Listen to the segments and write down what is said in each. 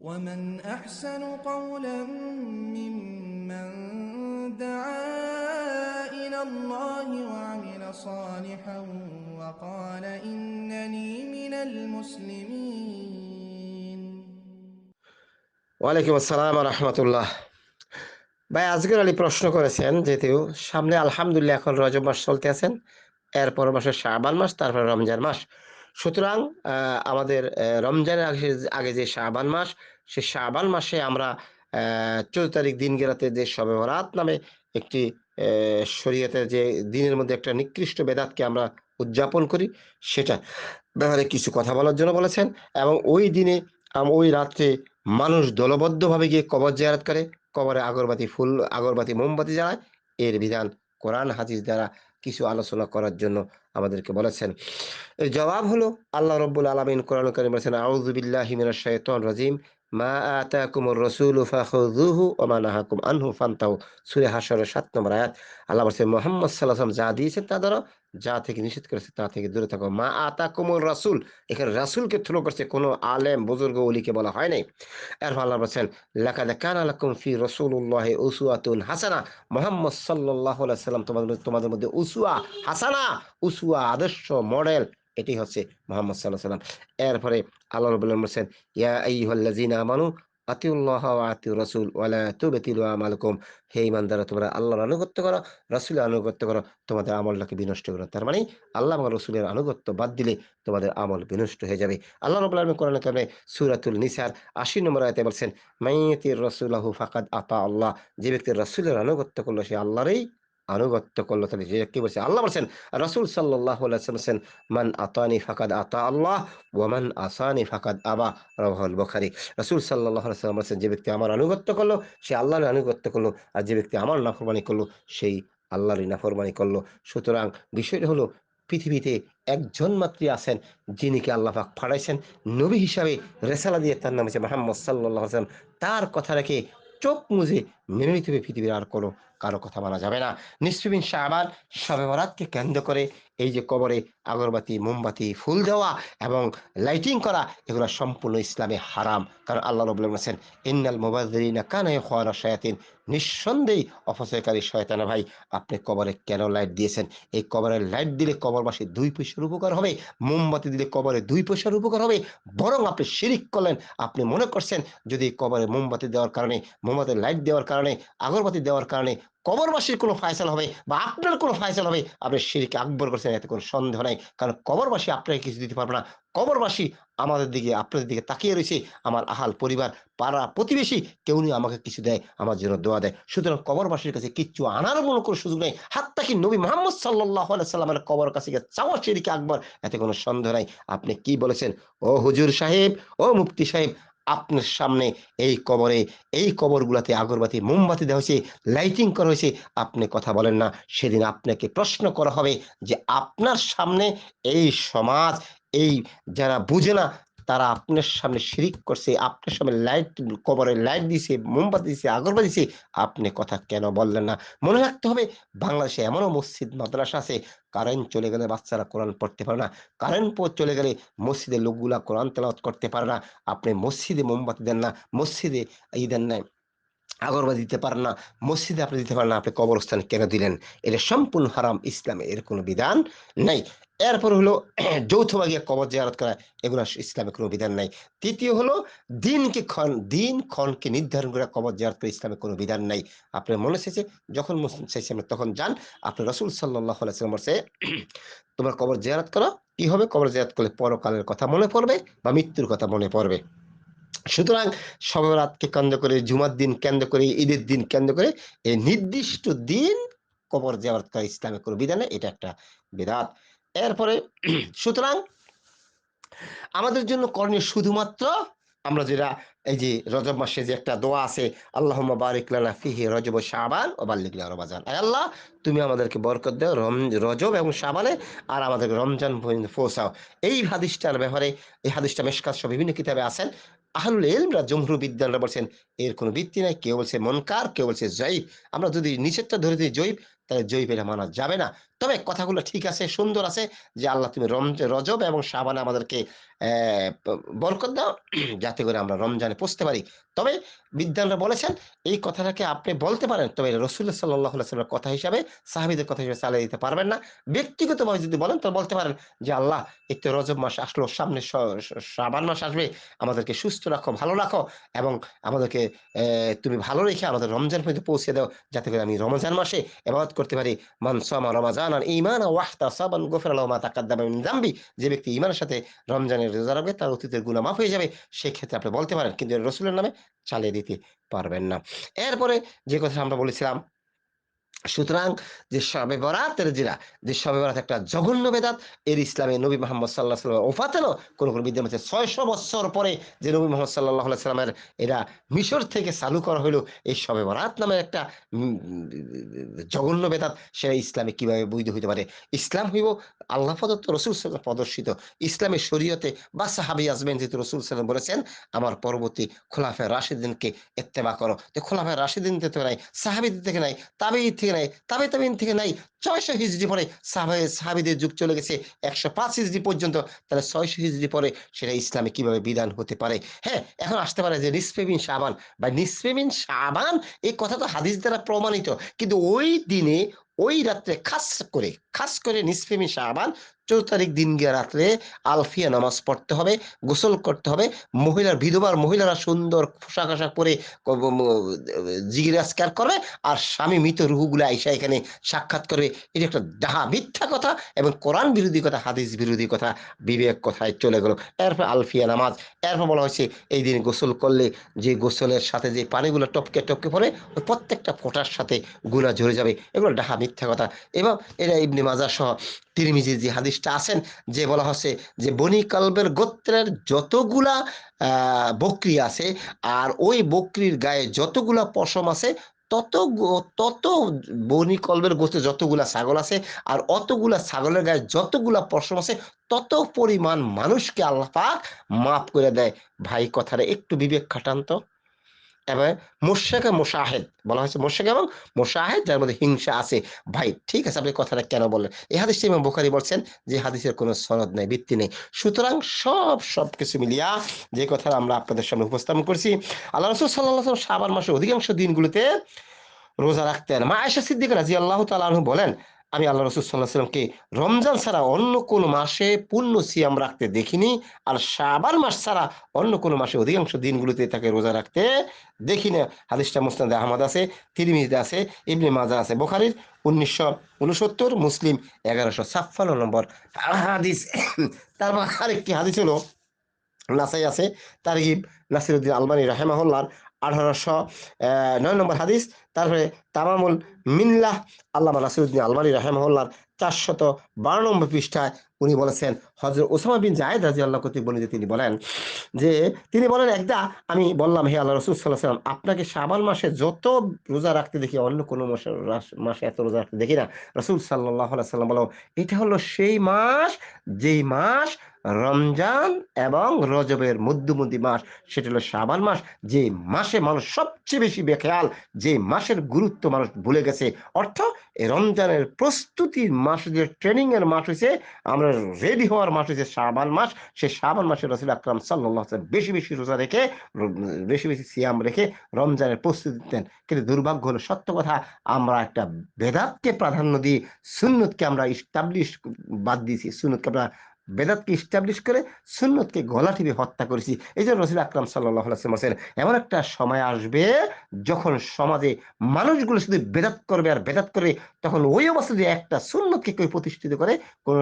ومن أحسن قولا ممن دعا إلى الله وعمل صالحا وقال إنني من المسلمين ওয়ালাইকুম আসসালাম রহমতুল্লাহ ভাই আজকের আলী প্রশ্ন করেছেন যেহেতু সামনে আলহামদুলিল্লাহ এখন রজব মাস চলতে আছেন এরপর মাসে শাবান মাস তারপর রমজান মাস সুতরাং আমাদের রমজানের আগে আগে যে শাবান মাস সে শাবান মাসে আমরা চৌদ্দ তারিখ দিন গেরাতে যে শবে বরাত নামে একটি আহ, শরীয়তের যে দিনের মধ্যে একটা নিকৃষ্ট বেদাতকে আমরা উদযাপন করি সেটা ব্যাপারে কিছু কথা বলার জন্য বলেছেন এবং ওই দিনে ওই রাত্রে মানুষ দলবদ্ধভাবে গিয়ে কবর জিয়ারত করে কবরে আগরবাতি ফুল আগরবাতি মোমবাতি জ্বালায়। এর বিধান কোরআন হাদিস দ্বারা কিছু আলোচনা করার জন্য আমাদেরকে বলেছেন। এর জবাব হলো, আল্লাহ রব্বুল আলমিন কোরআন করিম বলেছেন, আউযু বিল্লাহি মিনাশ শাইতানির রাজিম। মা রাসূলু আনহু ফান্তাহু। সূরা হাশরের 7 নম্বর আয়াত। আল্লাহ যা তা ধরো, যা থেকে নিষেধ করেছে তা থেকে দূরে থাকো। মা রাসূল, এখানে রাসূলকে থ্রো করছে কোনো আলেম, বুজুর্গ, ওলিকে বলা হয় নাই। এরপর আল্লাহ বলেছেন ফি হাসানা। মুহাম্মদ সাল্লাল্লাহু সাল্লাম তোমাদের তোমাদের মধ্যে উসওয়া হাসানা, উসওয়া আদর্শ মডেল এটি হচ্ছে মোহাম্মদ সাল্লাহ সাল্লাম এরপরে আল্লাহ রবুল্লাহ বলছেন, ইয়া আইয়ুহাল্লাযীনা আমানু আতিউল্লাহ ওয়া আতিউর রাসূল ওয়ালা তুবতিলু আমালাকুম। হে ইমানদাররা, তোমরা আল্লাহর আনুগত্য করো, রাসূলের আনুগত্য করো, তোমাদের আমলটাকে বিনষ্ট করো। তার মানে আল্লাহ এবং রাসূলের আনুগত্য বাদ দিলে তোমাদের আমল বিনষ্ট হয়ে যাবে। আল্লাহ রাব্বুল আলামিন কোরআনে কারিমে সূরাতুল নিসার 80 নম্বর আয়াতে বলছেন, মাইয়াতির রাসূলাহু ফাকাদ আতা আল্লাহ। যে ব্যক্তি রাসূলের আনুগত্য করল, সে আল্লাহরই আনুগত্য করল তাহলে যে কি বলছে আল্লাহ বলছেন, রাসূল আলাইহি বলছেন, মান আতানি ফাকাদ আতা আল্লাহ ওয়া মান আসানি ফাকাদ আবা। রাওয়াহুল বুখারী। রাসূল আলাইহি বলছেন, যে ব্যক্তি আমার আনুগত্য করল, সে আল্লাহর আনুগত্য করল, আর যে ব্যক্তি আমার নাফরমানি করল, সেই আল্লাহরই নাফরমানি করল। সুতরাং বিষয়টা হলো, পৃথিবীতে একজন মাত্রই আছেন, যিনি যিনিকে আল্লাহ পাক ফাড়াইছেন নবী হিসাবে রেসালা দিয়ে তার নাম হচ্ছে মোহাম্মদ সাল্লাল্লাহু আলাইহি তার কথা রেখে চোখ মুজে মেনে নিতে হবে পৃথিবীর আর কোনো কারও কথা মানা যাবে না। নিশ্চিবিন শাহবান শবে বরাতকে কেন্দ্র করে এই যে কবরে আগরবাতি, মোমবাতি, ফুল দেওয়া এবং লাইটিং করা, এগুলো সম্পূর্ণ ইসলামে হারাম। কারণ আল্লাহ রবুল্লাহ বলেছেন, ইন্নাল মুবাযযিরিনা কানা ইয়াখওয়ানা শায়াতিন। নিঃসন্দেহে অপচয়কারী শয়তানা ভাই, আপনি কবরে কেন লাইট দিয়েছেন? এই কবরের লাইট দিলে কবরবাসী দুই পয়সার উপকার হবে, মোমবাতি দিলে কবরে দুই পয়সার উপকার হবে। বরং আপনি শিরিক করলেন, আপনি মনে করছেন, যদি কবরে মোমবাতি দেওয়ার কারণে, মোমবাতির লাইট দেওয়ার কারণে, আগরবাতি দেওয়ার কারণে কবরবাসীর কোনো ফায়সাল হবে বা আপনার কোনো ফায়সাল হবে, আপনি শিরিকে আকবর করছেন, এতে কোনো সন্দেহ নাই। কারণ কবরবাসী আপনাকে কিছু দিতে পারবে না। কবরবাসী আমাদের দিকে, আপনাদের দিকে তাকিয়ে রয়েছে। আমার আহাল পরিবার, পাড়া প্রতিবেশী, কেউ নিয়ে আমাকে কিছু দেয়, আমার জন্য দোয়া দেয়। সুতরাং কবরবাসীর কাছে কিচ্ছু আনার মনে কোনো সুযোগ নেই। হাত্তা কি নবী মোহাম্মদ সাল্লাহ সাল্লামের কবর কাছে গিয়ে চাওয়া শিরিকে আকবর, এতে কোনো সন্দেহ নাই। আপনি কি বলেছেন? ও হুজুর সাহেব, ও মুফতি সাহেব আপনার সামনে এই কবরে, এই কবরগুলাতে আগরবাতি, মোমবাতি দেওয়া হয়েছে লাইটিং করা হয়েছে, আপনি কথা বলেন না। সেদিন আপনাকে প্রশ্ন করা হবে যে আপনার সামনে এই সমাজ, এই যারা বুঝে না তারা আপনার সামনে শিরিক করছে, আপনার সামনে লাইট কবরে লাইট দিছে, মোমবাতি দিছে, আগরবাতি দিছে, আপনি কথা কেন বললেন না? মনে রাখতে হবে, বাংলাদেশে এমনও মসজিদ, মাদ্রাসা আছে কারেন্ট চলে গেলে বাচ্চারা কোরআন পড়তে পারে না। কারেন্ট চলে গেলে মসজিদের লোকগুলা কোরআন তেলাওয়াত করতে পারে না। আপনি মসজিদে মোমবাতি দেন না, মসজিদে ই দেন না আগরবাতি দিতে পারেন না, মসজিদে আপনি দিতে পারেন না, আপনি কবরস্থানে কেন দিলেন? এটা সম্পূর্ণ হারাম ইসলামে, এর কোনো বিধান নাই। এরপর হলো যৌথভাগে কবর জিয়ারত করা, এগুলো ইসলামে কোনো বিধান নাই। তৃতীয় হলো দিনকে ক্ষণ, দিন ক্ষণকে নির্ধারণ করে কবর জিয়ারত করে ইসলামে কোনো বিধান নাই। আপনার মনে চেয়েছে যখন মুসলিম চাইছে তখন যান আপনি রসুল সাল্লাহ সাল্লাম বলছে তোমার কবর জিয়ারত করো। কি হবে? কবর জিয়ারত করলে পরকালের কথা মনে পড়বে বা মৃত্যুর কথা মনে পড়বে। সুতরাং সবরাতকে কেন্দ্র করে, জুমার দিন কেন্দ্র করে, ঈদের দিন কেন্দ্র করে এই নির্দিষ্ট দিন কবর জিয়ারত করা ইসলামের কোনো বিধান নেই, এটা একটা বিধাত এরপরে, সুতরাং আমাদের জন্য করণীয় শুধুমাত্র আমরা যেটা, এই যে রজব মাসে যে একটা দোয়া আছে আল্লাহ বারিক লানা ফিহি রজব শাবান ও বাল্লিকলা রমাজান। আল্লাহ, তুমি আমাদেরকে বরকত দাও রম, রজব এবং শাবানে, আর আমাদেরকে রমজান পর্যন্ত পৌঁছাও। এই হাদিসটার ব্যাপারে এই হাদিসটা মেশকাত সব বিভিন্ন কিতাবে আছেন। আহলুল ইলমরা জমহুর বিদ্যানরা বলছেন, এর কোনো ভিত্তি নাই। কেউ বলছে, মনকার কেউ বলছে, জয়ীব। আমরা যদি নিচেরটা ধরে দিই, জয়ীব তাহলে জয়ীব এটা মানা যাবে না। তবে কথাগুলো ঠিক আছে, সুন্দর আছে যে আল্লাহ তুমি রজব এবং শাবানে আমাদেরকে বরকত দাও, যাতে করে আমরা রমজানে পৌঁছতে পারি। তবে বিদ্যানরা বলেছেন, এই কথাটাকে আপনি বলতে পারেন, তবে রসুল্লাহ সাল্লাহ সাল্লামের কথা হিসাবে, সাহাবিদের কথা হিসেবে চালিয়ে দিতে পারবেন না। ব্যক্তিগতভাবে যদি বলেন তো বলতে পারেন যে আল্লাহ তো রজব মাস আসলো, সামনে শ- মাস আসবে, আমাদেরকে সুস্থ রাখো, ভালো রাখো এবং আমাদেরকে তুমি ভালো রেখে আমাদের রমজান পর্যন্ত পৌঁছে দাও, যাতে করে আমি রমজান মাসে এবাদত করতে পারি। মান সামা রমাজান আর ইমান ওয়াহতা সাবান গোফর আল্লাহ মা তাকাদ্দামা জামবি যে ব্যক্তি ইমানের সাথে রমজানের রোজা রাখবে, তার অতীতের গুনাহ মাফ হয়ে যাবে। সেক্ষেত্রে আপনি বলতে পারেন, কিন্তু রসুলের নামে চালিয়ে দিতে পারবেন না। এরপরে যে কথা আমরা বলেছিলাম সুতরাং যে শবে বরাতের যেটা যে শবে বরাত একটা জঘন্য বেদাত, এর ইসলামে নবী মোহাম্মদ সাল্লাহ সাল্লাম ওফাতেনও কোন কোন বিদ্যমান আছে। ছয়শো বছর পরে যে নবী মোহাম্মদ সাল্লাহ সাল্লামের এরা মিশর থেকে চালু করা হলো এই শবে বরাত নামের একটা জঘন্য বেদাত, সেটা ইসলামে কীভাবে বৈধ হইতে পারে? ইসলাম হইব আল্লাহ প্রদত্ত, রসুল সাল্লাম প্রদর্শিত। ইসলামের শরীয়তে বা সাহাবি আসবেন যেহেতু রসুল সাল্লাম বলেছেন, আমার পরবর্তী খোলাফে রাশিদিনকে এত্তেবা করো। তো খোলাফে রাশিদিন থেকে নাই, সাহাবিদের থেকে নাই, তাবেই থেকে নাই তাবে তাবিন থেকে নাই ছয়শো হিজড়ি পরে সাহাবে সাহাবিদের যুগ চলে গেছে, একশো পাঁচ হিজড়ি পর্যন্ত। তাহলে ছয়শো হিজড়ি পরে সেটা ইসলামে কীভাবে বিধান হতে পারে? হ্যাঁ এখন আসতে পারে যে নিসফেবিন সাবান। বা নিসফেবিন সাবান, এই কথা তো হাদিস দ্বারা প্রমাণিত। কিন্তু ওই দিনে ওই রাত্রে খাস করে খাস করে নিসফেমিন সাবান, চৌদ্দ তারিখ দিন গিয়ে রাত্রে আলফিয়া নামাজ পড়তে হবে, গোসল করতে হবে। মহিলার, বিধবার মহিলারা সুন্দর পোশাক আশাক পরে জিজ্ঞাসকার করবে আর স্বামী মৃত রুহুগুলো আইসা এখানে সাক্ষাৎ করবে। এটা একটা ডাহা মিথ্যা কথা এবং কোরআন বিরোধী কথা, হাদিস বিরোধী কথা, বিবেক কথায় চলে গেল। এরপর আলফিয়া নামাজ, এরপর বলা হয়েছে, এই দিন গোসল করলে যে গোসলের সাথে যে পানিগুলো টপকে টপকে পড়ে প্রত্যেকটা ফোঁটার সাথে গুণা ঝরে যাবে। এগুলো ডাহা মিথ্যা কথা। এবং এরা ইবনে মাজা সহ তিরমিজি যে হাদিসটা আছেন, যে বলা হচ্ছে যে বনি কালবের গোত্রের যতগুলা বকরি আছে, আর ওই বকরির গায়ে যতগুলা পশম আছে, তত তত বনি কলবের গোস্তে যতগুলা ছাগল আছে, আর অতগুলা ছাগলের গায়ে যতগুলা পশম আছে, তত পরিমাণ মানুষকে আল্লাহ পাক মাফ করে দেয়। ভাই, কথাটা একটু বিবেক খাটান তো। এবার মোর্শেকে মোশাহেদ বলা হয়েছে। মোর্শেক এবং মোশাহেদ, যার মধ্যে হিংসা আছে। ভাই, ঠিক আছে, আপনি কথাটা কেন বললেন? এই হাদিসটি ইমাম বুখারী বলছেন যে হাদিসের কোনো সনদ নেই, ভিত্তি নেই। সুতরাং সব সব কিছু মিলিয়া যে কথা আমরা আপনাদের সামনে উপস্থাপন করছি, আল্লাহ রসুল সাল্লাহ সাবান মাসের অধিকাংশ দিনগুলোতে রোজা রাখতেন। মা আয়সা সিদ্দিক রাজি আল্লাহ তালু বলেন আমি আল্লাহ রসুল সাল্লাহ সাল্লামকে রমজান ছাড়া অন্য কোন মাসে পূর্ণ সিয়াম রাখতে দেখিনি আর শাবান মাস ছাড়া অন্য কোন মাসে অধিকাংশ দিনগুলোতে তাকে রোজা রাখতে দেখি না। হাদিসটা মুস্তাদ আহমদ আছে তিরমিজে আছে, ইবনে মাজা আছে, বোখারির উনিশশো উনসত্তর, মুসলিম এগারোশো ছাপ্পান্ন নম্বর হাদিস। তারপর আরেকটি হাদিস হলো, নাসাই আছে তারগিব নাসিরুদ্দিন আলমানি রাহেমাহুল্লার আঠারোশো নয় নম্বর হাদিস। তারপরে তামামুল মিল্লাহ আল্লাহ নাসিরুদ্দিন আলমানি রাহেমহল্লার চারশত বারো নম্বর পৃষ্ঠায় উনি বলেছেন হজরত ওসামা বিন জাহেদ রাজি আল্লাহ কর্তৃক বলে তিনি বলেন যে, তিনি বলেন, একদা আমি বললাম, হে আল্লাহ রসুল সাল্লাহ সাল্লাম আপনাকে শাবান মাসে যত রোজা রাখতে দেখি, অন্য কোনো মাসে মাসে এত রোজা রাখতে দেখি না। রসুল সাল্লাহ সাল্লাম বলো এটা হলো সেই মাস, যেই মাস রমজান এবং রজবের মধ্যমধ্যি মাস, সেটা হলো শাবান মাস যে মাসে মানুষ সবচেয়ে বেশি বেখেয়াল যে মাসের গুরুত্ব মানুষ ভুলে গেছে। অর্থ এই রমজানের প্রস্তুতির মাস যে ট্রেনিং এর মাস হয়েছে আমরা রেডি হওয়ার মাস হয়েছে শাবান মাস। সেই শাবান মাসে রসুল আকরাম সাল্লাহ বেশি বেশি রোজা রেখে বেশি বেশি সিয়াম রেখে রমজানের প্রস্তুতি দিতেন। কিন্তু দুর্ভাগ্য হলো, সত্য কথা, আমরা একটা বেদাতকে প্রাধান্য দিয়ে সুন্নতকে আমরা ইস্টাবলিশ বাদ দিয়েছি। সুন্নতকে আমরা বেদাতকে ইস্টাবলিশ করে সুন্নতকে গলা টিপে হত্যা করেছি। এই জন্য রসুল আকরাম সাল্লাহ বলছেন, এমন একটা সময় আসবে যখন সমাজে মানুষগুলো শুধু বেদাত করবে আর বেদাত করবে তখন ওই অবস্থা যে একটা সুন্নতকে কেউ প্রতিষ্ঠিত করে, কোন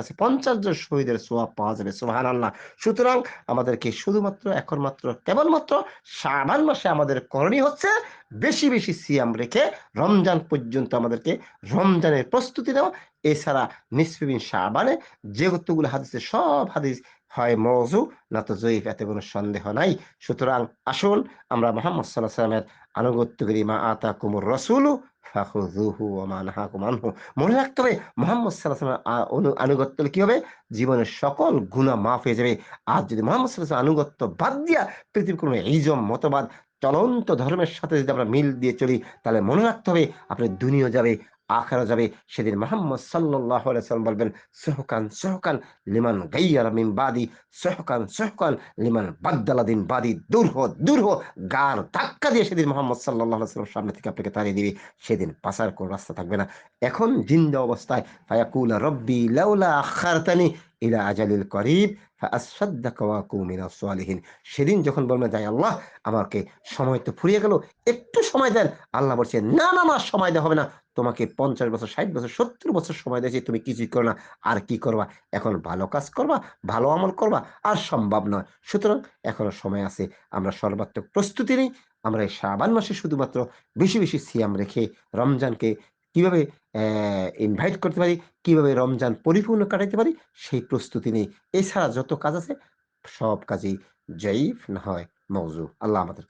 আছে পঞ্চাশ জন শহীদের সোয়াব পাওয়া যাবে সুহান আল্লাহ সুতরাং আমাদেরকে শুধুমাত্র, এখন মাত্র, কেবলমাত্র শাবান মাসে আমাদের করণীয় হচ্ছে বেশি বেশি সিয়াম রেখে রমজান পর্যন্ত আমাদেরকে রমজানের প্রস্তুতি নেওয়া এছাড়া নিসফিবিন শাবানে যে কতগুলো হাদিসে সব হাদিস হয় মৌজু না তো জয়ীফ, এতে কোনো সন্দেহ নাই। সুতরাং আসুন আমরা মোহাম্মদ সাল্লাহ সাল্লামের আনুগত্য করি, মা আতা কুমুর রসুলু মা নাহাকুম আনহু। মনে রাখতে হবে, মোহাম্মদ সাল্লাহ সাল্লামের আনুগত্য কি হবে? জীবনের সকল গুনাহ মাফ হয়ে যাবে। আর যদি মোহাম্মদ সাল্লাহ আনুগত্য বাদ দিয়া পৃথিবীর কোনো ইজম, মতবাদ চলন্ত ধর্মের সাথে যদি আমরা মিল দিয়ে চলি, তাহলে মনে রাখতে হবে আপনার দুনিয়া যাবে, আখেরা যাবে। সেদিন মোহাম্মদ সাল্লাহ সাল্লাম বলবেন, সহকান সহকান লিমান গাইয়ার মিন বাদি, সহকান সহকান লিমান বাদ্দালাদিন বাদি, দূর হো দূর হো, গার ধাক্কা দিয়ে সেদিন মোহাম্মদ সাল্লাহ সাল্লাম সামনে থেকে আপনাকে তাড়িয়ে দিবে। সেদিন পাসার কোনো রাস্তা থাকবে না। এখন জিন্দা অবস্থায়, ফায়াকুল রব্বি লাউলা আখারতানি ইলা আজালিল করিব সেদিন যখন বলবেন, যাই আল্লাহ আমাকে সময় তো ফুরিয়ে গেল, একটু সময় দেন। আল্লাহ বলছে, না না না, সময় দেওয়া হবে না। তোমাকে পঞ্চাশ বছর, ষাট বছর, সত্তর বছর সময় দিয়েছি, তুমি কিছুই করো না। আর কি করবা? এখন ভালো কাজ করবা, ভালো আমল করবা, আর সম্ভব নয়। সুতরাং এখনও সময় আছে, আমরা সর্বাত্মক প্রস্তুতি নেই। আমরা এই শ্রাবান মাসে শুধুমাত্র বেশি বেশি সিয়াম রেখে রমজানকে কীভাবে ইনভাইট করতে পারি, কীভাবে রমজান পরিপূর্ণ কাটাইতে পারি, সেই প্রস্তুতি নেই এছাড়া যত কাজ আছে, সব কাজই জয়ীফ না হয় মৌজু আল্লাহ আমাদের